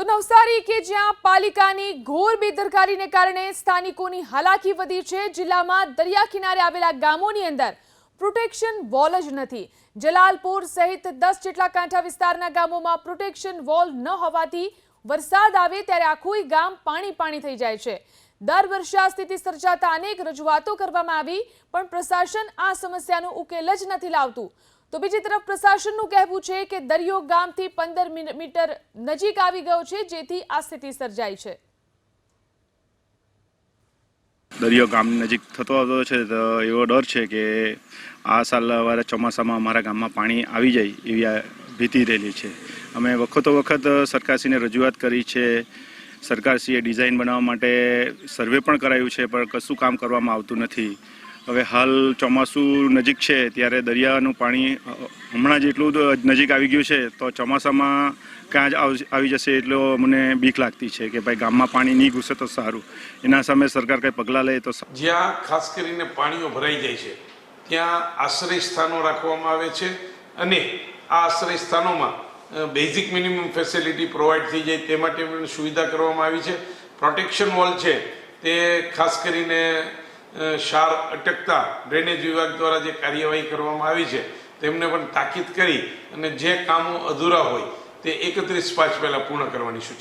તો નવસારી કે જ્યાં પાલિકાની ઘોર બેદરકારીને કારણે સ્થાનિકોની હાલાકી વધી છે, જિલ્લામાં દરિયા કિનારે આવેલા ગામોની અંદર પ્રોટેક્શન વોલ જ નથી. જલાલપુર સહિત દસ જેટલા કાંઠા વિસ્તારના ગામોમાં પ્રોટેક્શન વોલ ન હોવાથી વરસાદ આવે ત્યારે આખું ગામ પાણી પાણી થઈ જાય છે. દર વર્ષે આ સ્થિતિ સર્જાતા અનેક રજૂઆતો કરવામાં આવી, પણ પ્રશાસન આ સમસ્યાનો ઉકેલ જ નથી લાવતું. તો બીજી તરફ પ્રશાસનનું કહેવું છે કે દરિયો ગામથી પંદર મીટર નજીક આવી ગયો છે, જેથી આ સ્થિતિ સર્જાઈ છે. દરિયો ગામ નજીક થતો આવતો છે, તો એવો ડર છે કે આ સાલ અમારા ચોમાસામાં અમારા ગામમાં પાણી આવી જાય એવી ભીતિ રહેલી છે. અમે વખતો વખત સરકારશ્રીને રજૂઆત કરી છે, સરકારશ્રીએ ડિઝાઇન બનાવવા માટે સર્વે પણ કરાયું છે, પણ કશું કામ કરવામાં આવતું નથી. હવે હાલ ચોમાસું નજીક છે, ત્યારે દરિયાનું પાણી હમણાં જ એટલું દ- નજીક આવી ગયું છે, તો ચોમાસામાં ક્યાં જ આવ- જશે એટલો મને બીક લાગતી છે કે ભાઈ ગામમાં પાણી નહીં ઘૂસે તો સારું. એના સામે સરકાર કંઈ પગલાં લે તો જ્યાં ખાસ કરીને પાણીઓ ભરાઈ જાય છે, ત્યાં આશ્રય સ્થાનો રાખવામાં આવે છે અને આ આશ્રય સ્થાનોમાં બેઝિક મિનિમમ ફેસિલિટી પ્રોવાઈડ થઈ જાય તે માટે સુવિધા કરવામાં આવી છે. પ્રોટેક્શન વોલ છે, તે ખાસ કરીને ક્ષાર અટકતા ડ્રેનેજ વિભાગ દ્વારા જે કાર્યવાહી કરવામાં આવી છે, તેમને પણ તાકીદ કરી અને જે કામો અધૂરા હોય તે એકત્રીસ પાંચ પહેલાં પૂર્ણ કરવાની સૂચના